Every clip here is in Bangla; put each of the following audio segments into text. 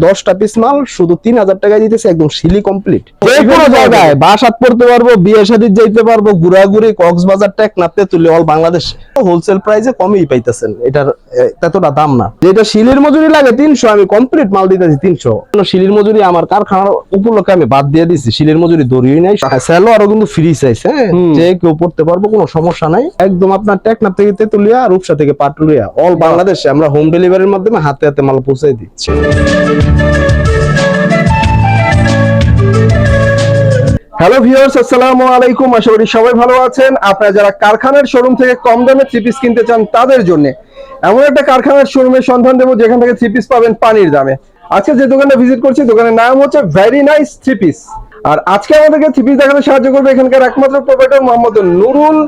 দশটা পিস মাল শুধু তিন হাজার টাকায় দিতেছে একদম সিলি কমপ্লিট যে কোনো জায়গায়। বাসাত পড়তে পারব বিয়ে শাদির যাইতে পারব ঘুরাঘুরি কক্সবাজার ট্যাক নাপতে তুলে অল বাংলাদেশে হোলসেল প্রাইসে কমই পাইতেছেন এটার এ, এতটা দাম না। যেটা শিলির মজুরি লাগে তিনশো আমি কমপ্লিট মাল দিতেছি তিনশো। শিলির মজুরি আমার কারখানার উপলক্ষে আমি বাদ দিয়ে দিচ্ছি শিলির মজুরি দরিয়ে নাই স্যালো আরও কিন্তু ফ্রি চাইছে হ্যাঁ? যে কেউ পড়তে পারব কোনো সমস্যা নাই। একদম আপনার টেকনাপ থেকে তেতুলিয়া রূপসা থেকে পাটুলিয়া অল বাংলাদেশে আমরা হোম ডেলিভারির মাধ্যমে হাতে হাতে মাল পৌঁছে দিচ্ছি। হ্যালো ভিউয়ার্স আসসালামু আলাইকুম আশা করি সবাই ভালো আছেন। আপনারা যারা কারখানার শোরুম থেকে কম দামে থ্রি পিস কিনতে চান তাদের জন্য এমন একটা কারখানার শোরুমের সন্ধান দেবো যেখান থেকে থ্রি পিস পাবেন পানির দামে। আজকে যে দোকানটা ভিজিট করছি দোকানের নাম হচ্ছে ভেরি নাইস থ্রি পিস আর আজকে আমাদেরকে থ্রি পিস দেখাতে সাহায্য করবে এখানকার একমাত্র প্রোপাইটার মোহাম্মদ নুরুল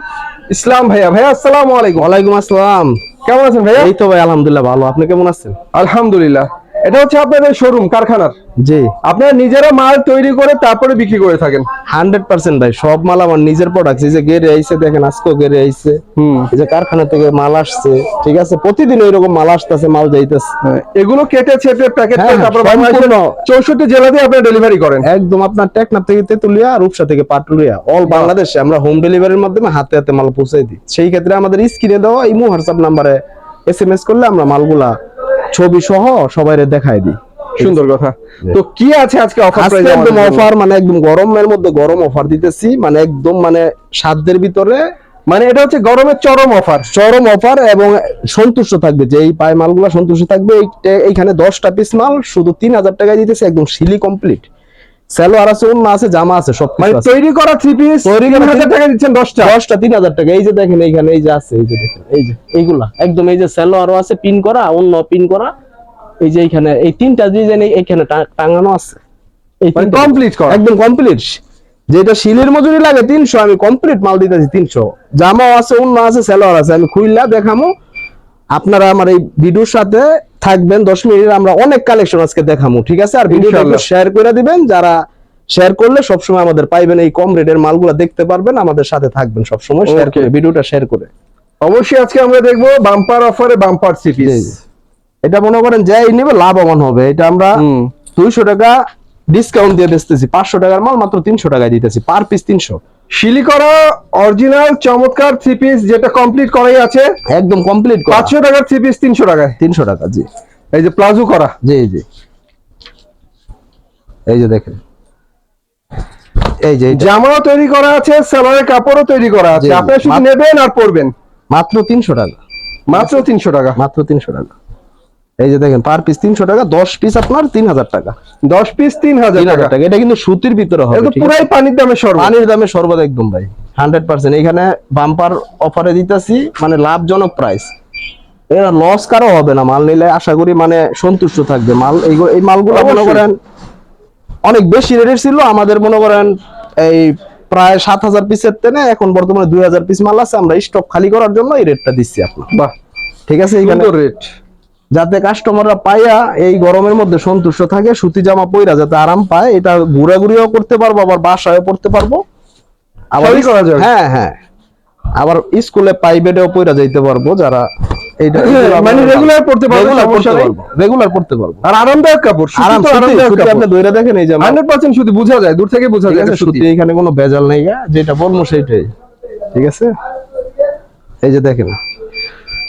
ইসলাম ভাইয়া। ভাইয়া আসসালামু আলাইকুম। ওয়ালাইকুম আসসালাম। কেমন আছেন ভাইয়া? এই তো ভাই আলহামদুলিল্লাহ ভালো। আপনি কেমন আছেন? আলহামদুলিল্লাহ। এটা হচ্ছে আপনাদের শোরুম কারখানার। জি। আপনারা নিজেরা মাল তৈরি করে তারপরে বিক্রি করে থাকেন। হান্ড্রেড পার্সেন্ট ভাই সব মাল আমার নিজের প্রোডাক্ট এই যে গেড়ে আইছে দেখেন আজকেও গেড়ে আইছে। হুম। এই যে কারখানা থেকে মাল আসছে ঠিক আছে? প্রতিদিন এরকম মাল আসতেছে মাল যাইতেছে। হ্যাঁ, এগুলো কেটে ছেটে প্যাকেট হ্যাঁ, করে হ্যাঁ, তারপর। বাংলাদেশের চৌষট্টি জেলাতে আপনারা ডেলিভারি করেন। একদম আপনার টেকনাপ থেকে তেতুলিয়া রূপসা থেকে পাটুলিয়া অল বাংলাদেশে আমরা হোম ডেলিভারির মাধ্যমে হাতে হাতে মাল পৌঁছে দিই। সেই ক্ষেত্রে আমাদের স্ক্রিনে দেওয়া ইমো হোয়াটসঅ্যাপ নাম্বারে এস এম এস করলে আমরা মালগুলা ছবি সহ সবাই দেখাই দিই। সুন্দর কথা। তো কি আছে আজকে অফার আজকে একদম অফার মানে একদম গরমের মধ্যে গরম অফার দিতেছি মানে একদম মানে সাধ্যের ভিতরে মানে এটা হচ্ছে গরমের চরম অফার চরম অফার এবং সন্তুষ্ট থাকবে। যে এই পায় মালগুলো সন্তুষ্ট থাকবে এই- এইখানে দশটা পিস মাল শুধু তিন হাজার টাকায় দিতেছে একদম সিলি কমপ্লিট স্যালোয়ার আছে অন্য আছে জামা আছে সব মানে মানে তৈরি করা থ্রি পিস তৈরি করা টাকা দিচ্ছেন দশটা? দশটা তিন হাজার টাকা। এই যে দেখেন এইখানে এই যে আছে এই যে দেখেন এই যে এইগুলা। একদম এই যে স্যালোয়ারও আছে পিন করা অন্য পিন করা। এই যে এইখানে এই তিনটা ডিজাইন এইখানে টাঙানো আছে। এই মানে কমপ্লিট করা। একদম কমপ্লিট যেটা শিলের মজুরি লাগে তিনশো আমি কমপ্লিট মাল দিতেছি তিনশো। জামাও আছে অন্য আছে সেলোয়ার আছে আমি খুইলা দেখামো। আপনারা আমার এই ভিডিওর সাথে থাকবেন দশ মিনিট আমরা অনেক কালেকশন আজকে দেখামো ঠিক আছে? আর ভিডিওটা। শেয়ার করে দিবেন যারা শেয়ার করলে সবসময় আমাদের পাইবেন এই কম রেটের মালগুলা দেখতে পারবেন আমাদের সাথে থাকবেন সবসময় শেয়ার করে ভিডিওটা শেয়ার করে। অবশ্যই আজকে আমরা দেখব বাম্পার অফারে বাম্পার থ্রি পিস জি, জি। এটা মনে করেন যাই নেবে লাভবান হবে এটা আমরা দুইশো টাকা ডিসকাউন্ট দিয়ে বেচতেছি। পাঁচশো টাকার মাল মাত্র তিনশো টাকায় দিতেছি। পার পিস তিনশো। শিলি করা অরিজিনাল চমৎকার থ্রি পিস যেটা কমপ্লিট করাই আছে। একদম কমপ্লিট পাঁচশো টাকার থ্রি পিস তিনশো টাকায়। তিনশো টাকা জি। এই যে প্লাজো করা। জি জি। এই যে দেখেন। এই যে জামাও তৈরি করা আছে সালোয়ারের কাপড়ও তৈরি করা আছে। জি। শুধু নেবেন আর পরবেন। মাত্র তিনশো টাকা। মাত্র তিনশো টাকা। মাত্র তিনশো টাকা। এই যে দেখেন পার পিস তিনশো টাকা দশ পিস আপনার তিন হাজার টাকা। দশ পিস তিন হাজার তিন টাকা এটা কিন্তু সুতির ভিতরে হবে পুরাই পানির দামে সর্ব। পানির দামে সর্বদ একদম ভাই হান্ড্রেড পার্সেন্ট এখানে বাম্পার অফারে দিতেছি মানে লাভজনক প্রাইস এরা লস কারও হবে না মাল নিলে আশা করি মানে সন্তুষ্ট থাকবে। মাল এই মালগুলো মনে করেন অনেক বেশি রেটের ছিল আমাদের মনে করেন এই প্রায় সাত হাজার পিসের তেনে এখন বর্তমানে দুই হাজার পিস মাল আছে আমরা স্টক খালি করার জন্য এই রেটটা দিচ্ছি আপনার। বাহ। ঠিক আছে এখানে রেট যাতে কাস্টমাররা পাইয়া এই গরমের মধ্যে সন্তুষ্ট থাকে সুতি জামা পইরা যাতে আরাম পায় এটা ঘুরাঘুরিও করতে পারব আবার বাসায়ও পড়তে পারব। আবার করা যাবে। হ্যাঁ হ্যাঁ। আবার স্কুলে প্রাইভেটেও পইরা যাইতে পারব যারা এইটা মানে regular পড়তে পারবে, রেগুলার পড়তে। পারব রেগুলার পড়তে পারব। আর আরামদায়ক কাপড় সুতি আরাম সুতি আপনি দইরা দেখেন এই সুতি বোঝা যায় দূর থেকে বোঝা যায় সুতি। এখানে কোনো ভেজাল নেই যেটা বলব সেইটাই। ঠিক আছে? এই যে দেখেন মানে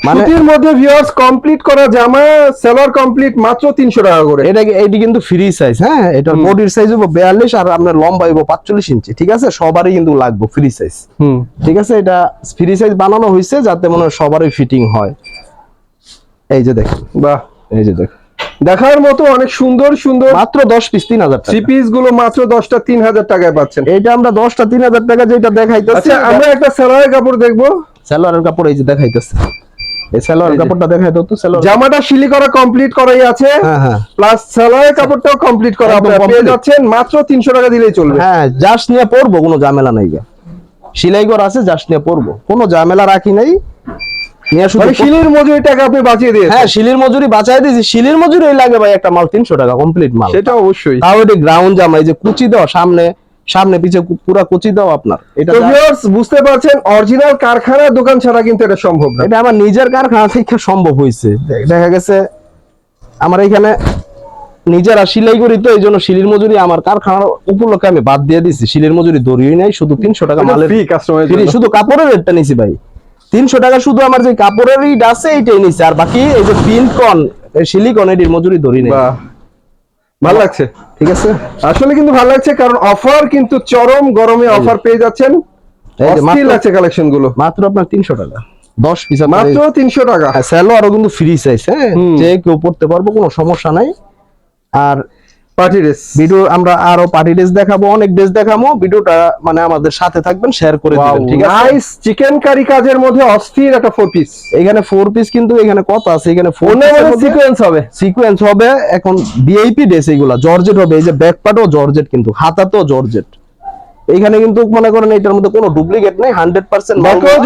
সুতির মধ্যে ভিউয়ার্স কমপ্লিট করা জামা সেলার কমপ্লিট মাত্র তিনশো টাকা করে। এটা এটি কিন্তু ফ্রি সাইজ হ্যাঁ? এটার বডির সাইজ হব বিয়াল্লিশ আর আপনার লম্বা হইব পাঁচচল্লিশ ইঞ্চি ঠিক আছে? সবারই কিন্তু লাগবে ফ্রি সাইজ হুম। ঠিক আছে? এটা ফ্রি সাইজ বানানো যাতে মনে সবারই ফিটিং হয়। এই যে দেখেন। বাহ। এই যে দেখেন। দেখার মতো অনেক সুন্দর সুন্দর। মাত্র দশ পিস তিন হাজার থ্রি পিসগুলো মাত্র দশটা তিন হাজার টাকায় পাচ্ছেন। এইটা আমরা দশটা তিন হাজার টাকা যেটা দেখাইতেছি। আচ্ছা আমরা একটা সেলারের কাপড় দেখব। সালোয়ারের কাপড় এই যে দেখাইতেছে। এই কাপড়টা দেখাই তো সালোয়ার। জামাটা শিলি করা কমপ্লিট করাই আছে। হ্যাঁ হ্যাঁ। প্লাস কাপড়টাও কমপ্লিট করা আপনারা পেয়ে যাচ্ছেন মাত্র তিনশো টাকা দিলেই চলবে। হ্যাঁ জাস্ট নিয়ে কোনো ঝামেলা নাই সিলাই করা আছে জাস্ট নিয়ে পড়ব কোনো ঝামেলা রাখি নাই। মানে শিলির মজুরি টাকা আপনি বাঁচিয়ে দিয়েছেন। হ্যাঁ শিলির মজুরি বাঁচাই দিয়েছি। শিলির মজুরি লাগে ভাই একটা মাল তিনশো টাকা কমপ্লিট মাল। সেটা অবশ্যই। তাও এটি গ্রাউন্ড জামা এই যে কুচি দাও সামনে সামনে পিছে পুরা কুচি দাও আপনার। এটা ভিউয়ার্স বুঝতে পারছেন অরিজিনাল কারখানার দোকান ছাড়া কিন্তু এটা সম্ভব না। এটা আমার নিজের কারখানা থেকে সম্ভব হয়েছে। দেখা গেছে আমার এখানে নিজেরা সিলাই করি তো এই জন্য শিলির মজুরি আমার কারখানার উপলক্ষে আমি বাদ দিয়ে দিছি। শিলির মজুরি ধরিয়ে নাই শুধু তিনশো টাকা মালের শুধু কাপড়ের রেটটা নিছি ভাই। তিনশো টাকা শুধু আমার যে কাপড়ের রেট আছে এইটাই নিছি। আর বাকি এই যে প্রিন্ট কন সিলিকন এটির মজুরি ধরি নাই। ভালো লাগছে? ঠিক আছে? আসলে কিন্তু ভালো লাগছে কারণ অফার কিন্তু চরম গরমে অফার পেয়ে যাচ্ছেন। অস্থির লাগছে কালেকশনগুলো। মাত্র আপনার তিনশো টাকা। দশ পিস মাত্র তিনশো টাকা। স্যালো আরও কিন্তু ফ্রি সাইজ হ্যাঁ? যে কেউ পড়তে পারব কোনো সমস্যা নাই। আর পার্টি ড্রেস ভিডিও আমরা আরও পার্টি ড্রেস দেখাবো অনেক ড্রেস দেখাবো। ভিডিওটা মানে আমাদের সাথে থাকবেন শেয়ার করে দিবেন ঠিক আছে? নাইস চিকেন কারি কাজের মধ্যে অস্থির একটা ফোর পিস এখানে ফোর পিস কিন্তু এখানে কত আছে? এখানে ফোর সিকোয়েন্স হবে। সিকোয়েন্স হবে এখন ভিআইপি ড্রেস এগুলা জর্জেট হবে এই যে ব্যাক পার্টও জর্জেট কিন্তু হাতাতেও জর্জেট এখানে কিন্তু মনে করেন এটার মধ্যে কোনো ডুপ্লিকেট নেই হান্ড্রেড পার্সেন্ট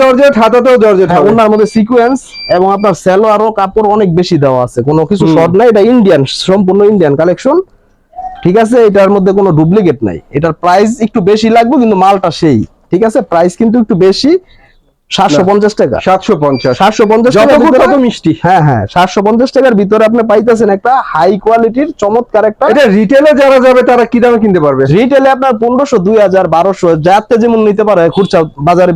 জর্জেট হাতাতেও জর্জেট হবে। ওনার মধ্যে সিকোয়েন্স এবং আপনার স্যালো আরও কাপড় অনেক বেশি দেওয়া আছে কোনো কিছু শর্ট নাই এটা ইন্ডিয়ান সম্পূর্ণ ইন্ডিয়ান কালেকশন ঠিক আছে? এটার মধ্যে কোনো ডুপ্লিকেট নাই। এটার প্রাইস একটু বেশি লাগবে, কিন্তু মালটা সেই। ঠিক আছে? প্রাইস কিন্তু একটু বেশি। সাতশো পঞ্চাশ টাকা। তত মিষ্টি। হ্যাঁ হ্যাঁ সাতশো পঞ্চাশ টাকার ভিতরে আপনি পাইতেছেন একটা হাই কোয়ালিটির চমৎকার একটা এটা রিটেলে যারা যাবে তারা কি দামে কিনতে পারবে? রিটেলে আপনার যাতে যেমন নিতে পারে খুচরা বাজারে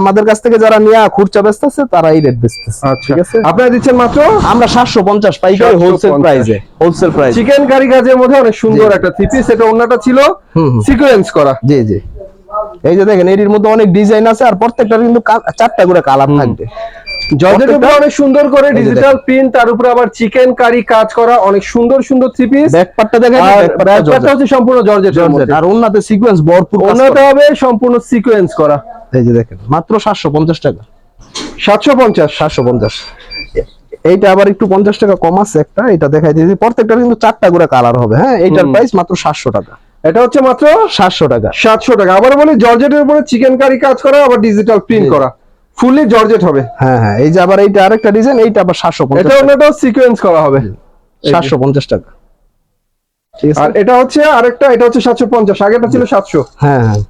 আমাদের কাছ থেকে যারা নিয়ে খুচরা বেচতেছে তারা এই রেট বেচতেছে আচ্ছা। ঠিক আছে? আপনারা দিচ্ছেন মাত্র? আমরা সাতশো পঞ্চাশ পাইকারি হোলসেল প্রাইসে হোলসেল প্রাইস চিকেন কারি কাজের মধ্যে অনেক সুন্দর একটা থ্রি পিস এটা ছিল। সিকোয়েন্স করা। জি জি। এই যে দেখেন এটির মধ্যে অনেক ডিজাইন আছে আর প্রত্যেকটার কিন্তু চারটা করে কালার থাকবে। জর্জেটের উপরে অনেক সুন্দর করে ডিজিটাল প্রিন্ট তার উপরে আবার চিকেন কারি কাজ করা অনেক সুন্দর সুন্দর থ্রি পিস ব্যাক দেখেন আর ব্যাক পার্টটা ব্যাকপার্টটা হচ্ছে সম্পূর্ণ জর্জেট জর্জেট আর ওনাতে সিকোয়েন্স ভরপুর হবে সম্পূর্ণ সিকোয়েন্স করা। এই যে দেখেন মাত্র সাতশো পঞ্চাশ টাকা। সাতশো পঞ্চাশ। সাতশো পঞ্চাশ। এইটা আবার একটু পঞ্চাশ টাকা কম আছে একটা এটা দেখাই দিয়েছি। প্রত্যেকটার কিন্তু চারটা করে কালার হবে হ্যাঁ? এইটার প্রাইস মাত্র সাতশো টাকা। এটা হচ্ছে মাত্র সাতশো টাকা। সাতশো টাকা। আবার বলি জর্জেটের উপরে চিকেন কারি কাজ করা আবার ডিজিটাল প্রিন্ট করা। ফুললি জর্জেট হবে। হ্যাঁ হ্যাঁ এই যে আবার এইটা আরেকটা ডিজাইন এইটা আবার সাতশো এটা অন্যটাও সিকোয়েন্স করা হবে। সাতশো পঞ্চাশ টাকা। ঠিক আর এটা হচ্ছে আরেকটা এটা হচ্ছে সাতশো পঞ্চাশ আগেটা ছিল সাতশো। হ্যাঁ হ্যাঁ।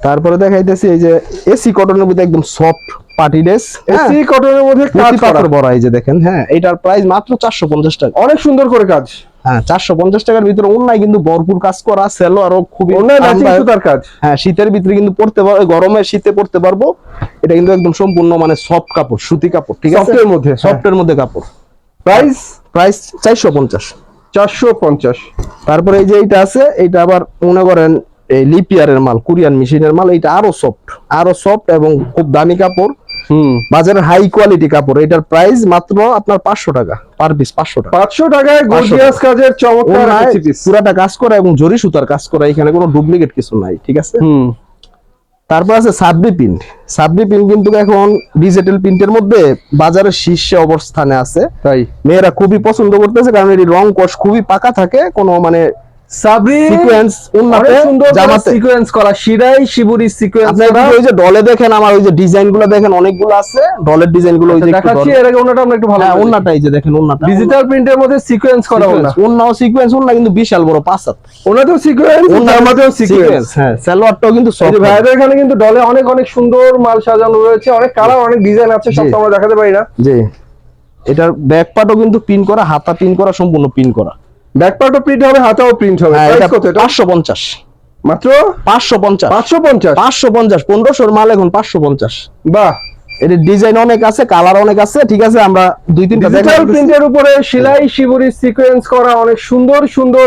তারপরে দেখাইতেছি এই যে এসি কটনের মধ্যে একদম সফট পার্টি ড্রেস এসি কটনের মধ্যে কাজ পাথর বড় এই যে দেখেন হ্যাঁ? এটার প্রাইস মাত্র চারশো পঞ্চাশ টাকা। অনেক সুন্দর করে কাজ। হ্যাঁ চারশো পঞ্চাশ টাকার ভিতরে অন্যায় কিন্তু ভরপুর কাজ করা সেলো আরও খুবই অন্য ম্যাচিং আরামদায়ক। সুতার কাজ। হ্যাঁ শীতের ভিতরে কিন্তু পড়তে পারব গরমে শীতে পড়তে পারব। এটা কিন্তু একদম সম্পূর্ণ মানে সফট কাপড় সুতি কাপড় ঠিক আছে? সফটের মধ্যে হ্যাঁ। সফটের মধ্যে কাপড়। প্রাইস প্রাইস চারশো পঞ্চাশ। চারশো পঞ্চাশ। তারপরে এই যে এইটা আছে এটা আবার মনে করেন এই লিপিয়ারের মাল কোরিয়ান মেশিনের মাল এটা আরও সফট আরও সফট এবং খুব দামি কাপড়। হুম। বাজারের হাই কোয়ালিটি কাপড় এটার প্রাইস মাত্র আপনার পাঁচশো টাকা পার পিস পাঁচশো টাকা। পাঁচশো টাকায় গর্জিয়াস কাজের চমৎকার পুরাটা কাজ করা এবং জরি সুতার কাজ করা এখানে কোনো ডুপ্লিকেট কিছু নাই ঠিক আছে? হুম। তারপর আছে সাবরি প্রিন্ট সাবরি প্রিন্ট কিন্তু এখন ডিজিটাল প্রিন্টের মধ্যে বাজারের শীর্ষে অবস্থানে আছে। তাই। মেয়েরা খুবই পছন্দ করতেছে কারণ এটি রং কষ খুবই পাকা থাকে কোনো মানে সাবরি সিকোয়েন্স উন্নতে জামাতে। সিকোয়েন্স করা শিরাই শিবুরি সিকোয়েন্স করা। ওই যে ডলে দেখেন আমার ওই যে ডিজাইনগুলো দেখেন অনেকগুলো আছে। ডলের ডিজাইনগুলো ওই যে দেখাচ্ছি ডল- এর আগে ওনাটা আমরা একটু ভালো হ্যাঁ ওন্নাটা এই যে দেখেন ওন্নাটা ডিজিটাল প্রিন্টের মধ্যে সিকোয়েন্স করা ওন্নাও সিকোয়েন্স ওন্না কিন্তু বিশাল বড় পাঁচ হাত। সিকোয়েন্স সিকোয়েন্স হ্যাঁ সালোয়ারটাও কিন্তু এই ভাইদের এখানে কিন্তু ডলে অনেক অনেক সুন্দর মাল সাজানো রয়েছে অনেক কালার অনেক ডিজাইন আছে সব জি। তো আমরা দেখাতে পারি না। জি। এটার ব্যাক পার্টও কিন্তু পিন করা হাতা পিন করা সম্পূর্ণ পিন করা। ব্যাক পার্টও প্রিন্ট হবে হাতাও প্রিন্ট হবে। হ্যাঁ প্রাইস এটা কত এটা? পাঁচশো পঞ্চাশ। মাত্র? পাঁচশো পঞ্চাশ। পাঁচশো পঞ্চাশ? পাঁচশো পঞ্চাশ পনেরোশোর মাল এখন পাঁচশো পঞ্চাশ। বাহ। এটার ডিজাইন অনেক আছে কালার অনেক আছে ঠিক আছে আমরা দুই তিনটা ডিজিটাল প্রিন্টের উপরে সেলাই শিবুরি সিকোয়েন্স করা অনেক সুন্দর সুন্দর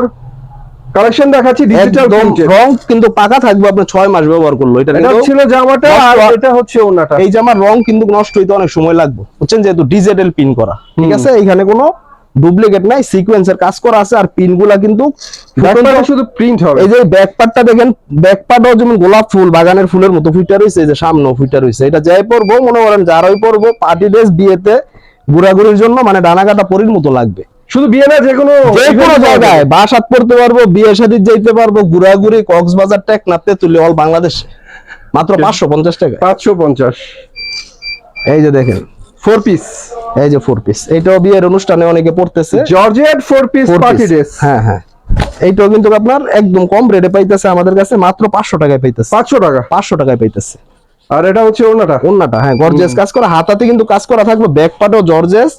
কালেকশন দেখাচ্ছি ডিজিটাল প্রিন্টের রং কিন্তু পাকা থাকবে আপনি ছয় মাস ব্যবহার করল। এটা এটা ছিল জামাটা আর এটা হচ্ছে ওনাটা এই জামার রং কিন্তু নষ্ট হইতে অনেক সময় লাগবে। বুঝছেন যেহেতু ডিজিটাল পিন করা। ঠিক আছে এখানে কোনো ডুপ্লিকেট নাই সিকোয়েন্সের কাজ করা আছে আর পিনগুলা কিন্তু শুধু প্রিন্ট হবে। এই যে ব্যাক পার্টটা দেখেন ব্যাক পার্টও যেমন গোলাপ ফুল বাগানের ফুলের মতো ফুইটা রয়েছে এই যে সামনেও ফুইটা রয়েছে এটা যাই পরবো মনে করেন যারাই পরবো পার্টি ড্রেস বিয়েতে ঘোরাঘুরির জন্য মানে ডানা কাটা পরির মতো লাগবে। শুধু বিয়ে না যে কোনো যে কোনো জায়গায়। বাসাত পড়তে পারব বিয়ে শাদির যাইতে পারব ঘোরাঘুরি কক্সবাজার টেকনাফতে তুলে অল বাংলাদেশে। মাত্র পাঁচশো পঞ্চাশ টাকা পাঁচশো পঞ্চাশ। এই যে দেখেন ফোর পিস এই যে ফোর পিস এইটাও বিয়ের অনুষ্ঠানে অনেকে পড়তেছে georgette four piece party dress হ্যাঁ হ্যাঁ। এইটাও কিন্তু আপনার একদম কম রেটে পাইতেছে আমাদের কাছে মাত্র পাঁচশো টাকায় পাইতেছে। পাঁচশো টাকা? পাঁচশো টাকায় পাইতেছে। আর এটা হচ্ছে ওনাটা ওন্নাটা হ্যাঁ গর্জেস কাজ করা। হাতাতে কিন্তু কাজ করা থাকবে ব্যাক পার্টও জর্জেস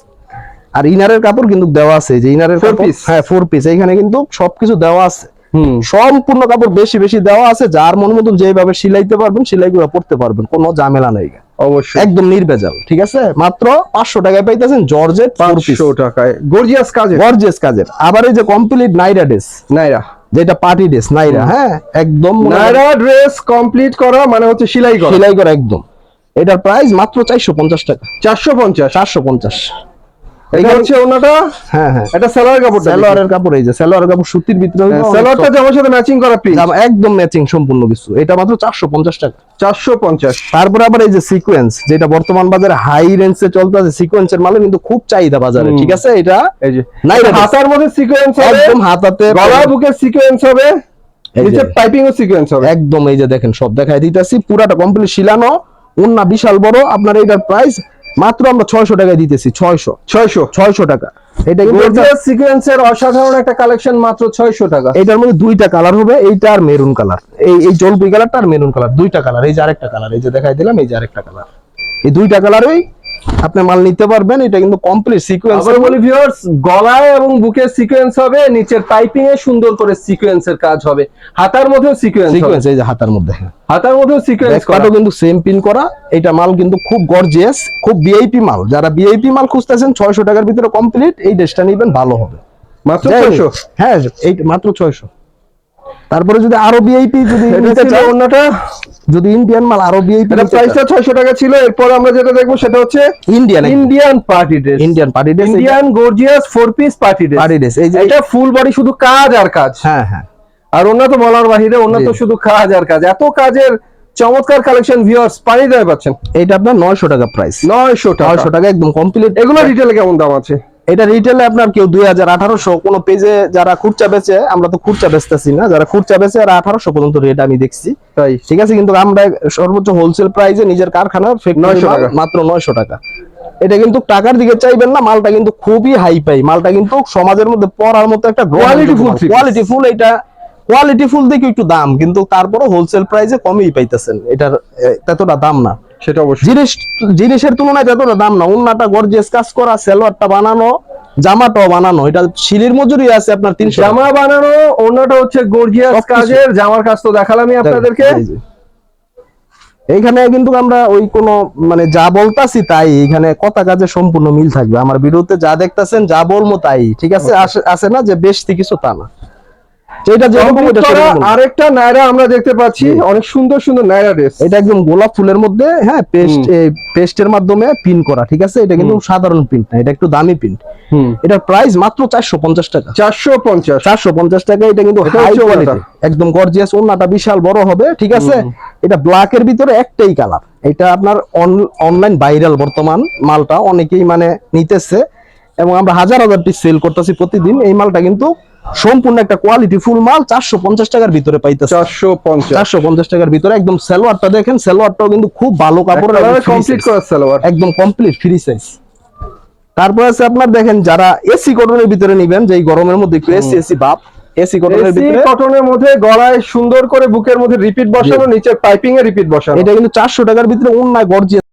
আর ইনারের কাপড় কিন্তু দেওয়া আছে যে ইনারের ফোর পিস হ্যাঁ ফোর পিস এখানে কিন্তু সবকিছু দেওয়া আছে। হুম। সম্পূর্ণ কাপড় বেশি বেশি দেওয়া আছে যার মন মতন যেভাবে সিলাইতে পারবেন সেলাই পড়তে পারবেন কোনো ঝামেলা নেই। অবশ্যই। একদম নির্ভেজাল ঠিক আছে? মাত্র পাঁচশো টাকায় পাইতেছেন জর্জেট পাঁচশো টাকায়। গর্জিয়াস কাজের। গর্জিয়াস কাজের। আবার এই যে কমপ্লিট নাইরা ড্রেস নাইরা। যেটা পার্টি ড্রেস নাইরা হ্যাঁ? একদম নাইরা ড্রেস কমপ্লিট করা মানে হচ্ছে সেলাই করা। সেলাই করা একদম। এটার প্রাইস মাত্র চারশো পঞ্চাশ টাকা। চারশো পঞ্চাশ। চারশো পঞ্চাশ। এটা হচ্ছে ওনাটা? হ্যাঁ হ্যাঁ। এটা সেলার কাপড় সালোয়ারের কাপড় এই যে সালোয়ারের কাপড় সুতির ভিতরে হইল অনেক সেলারটা soft। জামার সাথে ম্যাচিং করা প্রিন্ট একদম ম্যাচিং সম্পূর্ণ কিছু। এটা মাত্র চারশো পঞ্চাশ টাকা। চারশো পঞ্চাশ। আবার এই যে সিকোয়েন্স যেটা বর্তমান বাজারে হাই রেঞ্জে চলতেছে সিকোয়েন্সের মালে কিন্তু খুব চাহিদা বাজারে ঠিক আছে? এটা এই যে। হাতার মধ্যে সিকোয়েন্স হবে। একদম হাতাতে গলা সিকোয়েন্স হবে। এই যে। নিচে পাইপিং ও সিকোয়েন্স হবে। একদম এই যে দেখেন সব দেখাই দিতেছি। পুরাটা কমপ্লিট শিলানো উন্না বিশাল বড়। আপনার এটার প্রাইস মাত্র আমরা ছয়শো টাকায় দিতেছি ছয়শো ছয়শো ছয়শো টাকা। এটা সিকোয়েন্সের অসাধারণ একটা কালেকশন মাত্র ছয়শো টাকা। এটার মধ্যে দুইটা কালার হবে এইটা আর মেরুন কালার এই এই জলপুই কালারটা আর মেরুন কালার দুইটা কালার এই যে আরেকটা কালার এই যে দেখাই দিলাম এই যে আরেকটা কালার এই দুইটা কালারই আপনি মাল নিতে পারবেন এটা কিন্তু কমপ্লিট সিকোয়েন্স আবার বলি ভিউয়ার্স গলায় এবং বুকের সিকোয়েন্স হবে নিচের পাইপিং এ সুন্দর করে সিকোয়েন্সের কাজ হবে। হাতার মধ্যেও সিকোয়েন্স সিকোয়েন্স এই যে হাতার মধ্যে। হাতার মধ্যেও সিকোয়েন্স করা। কিন্তু সেম পিন করা। এটা মাল কিন্তু খুব গর্জিয়াস খুব ভিআইপি মাল। যারা ভিআইপি মাল খুঁজতেছেন ছয়শো টাকার ভিতরে কমপ্লিট এই ড্রেসটা নিবেন ভালো হবে। মাত্র যাই হোক, ছয়শো? হ্যাঁ এই মাত্র ছয়শো। তারপরে যদি আরও ভিআইপি যদি নিতে চান, অন্যটা। যদি ইন্ডিয়ান মাল আরও ভিআইপি এটা প্রাইসটা ছয়শো টাকা ছিল এরপর আমরা যেটা দেখব সেটা হচ্ছে Indian Indian party dress Indian party dress Indian gorgeous four piece party dress party dress এই যে এটা ফুল বডি শুধু কাজ আর কাজ। হ্যাঁ হ্যাঁ। আর অন্য তো বলার বাহিরে অন্য তো শুধু কাজ আর কাজ। এত কাজের চমৎকার কালেকশন ভিউয়ার্স পানি দেয় পাচ্ছেন। এটা আপনার নয়শো টাকা প্রাইস নয়শো টাকা। নয়শো টাকা একদম কমপ্লিট এগুলো রিটেলে কেমন দাম আছে? এটা রিটেলে আপনার কেউ দুই হাজার আঠারোশো কোনো পেজে যারা খুচরা বেচে আমরা তো খুচরা বেচতেছি না যারা খুচরা বেচে আর আঠারোশো পর্যন্ত রেট আমি দেখছি। তাই? ঠিক আছে কিন্তু আমরা সর্বোচ্চ হোলসেল প্রাইসে নিজের কারখানার factory 900 মাল টাকা। মাত্র নয়শো টাকা। এটা কিন্তু টাকার দিকে চাইবেন না মালটা কিন্তু খুবই হাই পাই মালটা কিন্তু সমাজের মধ্যে পড়ার মতো একটা Quality ফুল কোয়ালিটি ফুল এটা কোয়ালিটি ফুল দেখে একটু দাম কিন্তু তারপরও হোলসেল প্রাইসে কমই পাইতেছেন। এটার এ, ততটা দাম না। সেটা অবশ্যই। জিনিস জিনিসের তুলনায় ততটা দাম না। উন্নাটা গর্জিয়াস কাজ করা সেলোয়ারটা বানানো জামাটাও বানানো। এটা শিলির মজুরি আছে আপনার তিনশো জামা বানানো অন্যটা হচ্ছে গর্জিয়াস কাজের জামার কাজ তো দেখালামই আপনাদেরকে। এইখানে কিন্তু আমরা ওই কোন মানে যা বলতাছি তাই এখানে কথা কাজে সম্পূর্ণ মিল থাকবে। আমার ভিডিওতে যা দেখতাছেন যা বলব তাই। ঠিক আছে? আসে- আছে না যে বেশ কিছু তা না। যেরকম এটা আরেকটা নায়রা আমরা দেখতে পাচ্ছি অনেক সুন্দর সুন্দর নায়রা ড্রেস এটা একদম গোলাপ ফুলের মধ্যে হ্যাঁ পেস্ট পেস্টের মাধ্যমে পিন করা ঠিক আছে? এটা কিন্তু সাধারণ প্রিন্ট না এটা একটু দামি প্রিন্ট এটার প্রাইস মাত্র চারশো পঞ্চাশ টাকা। চারশো পঞ্চাশ। চারশো পঞ্চাশ টাকা এটা কিন্তু হাই কোয়ালিটি একদম গর্জিয়াস ওন্নাটা বিশাল বড় হবে ঠিক আছে? এটা ব্ল্যাক এর ভিতরে একটাই কালার এটা আপনার অনলাইন ভাইরাল বর্তমান মালটা অনেকেই মানে নিতেছে। এবং আমরা হাজার হাজার পিস সেল করতেছি প্রতিদিন এই মালটা কিন্তু সম্পূর্ণ একটা কোয়ালিটি ফুল মাল চারশো পঞ্চাশ টাকার ভিতরে পাইতেছে। চারশো পঞ্চাশ। চারশো পঞ্চাশ টাকার ভিতরে একদম সালোয়ারটা দেখেন সালোয়ারটাও কিন্তু খুব ভালো কাপড় কমপ্লিট করা সালোয়ার। একদম কমপ্লিট ফ্রি সাইজ তারপর আছে আপনার দেখেন যারা এসি কটনের ভিতরে নিবেন যে গরমের মধ্যে একটু এসি এসি ভাব এসি কটনের ভিতরে কটনের মধ্যে গলায় সুন্দর করে বুকের মধ্যে রিপিট বসানো নিচে পাইপিং এ রিপিট বসানো। এটা কিন্তু চারশো টাকার ভিতরে অন্য গর্জিয়াস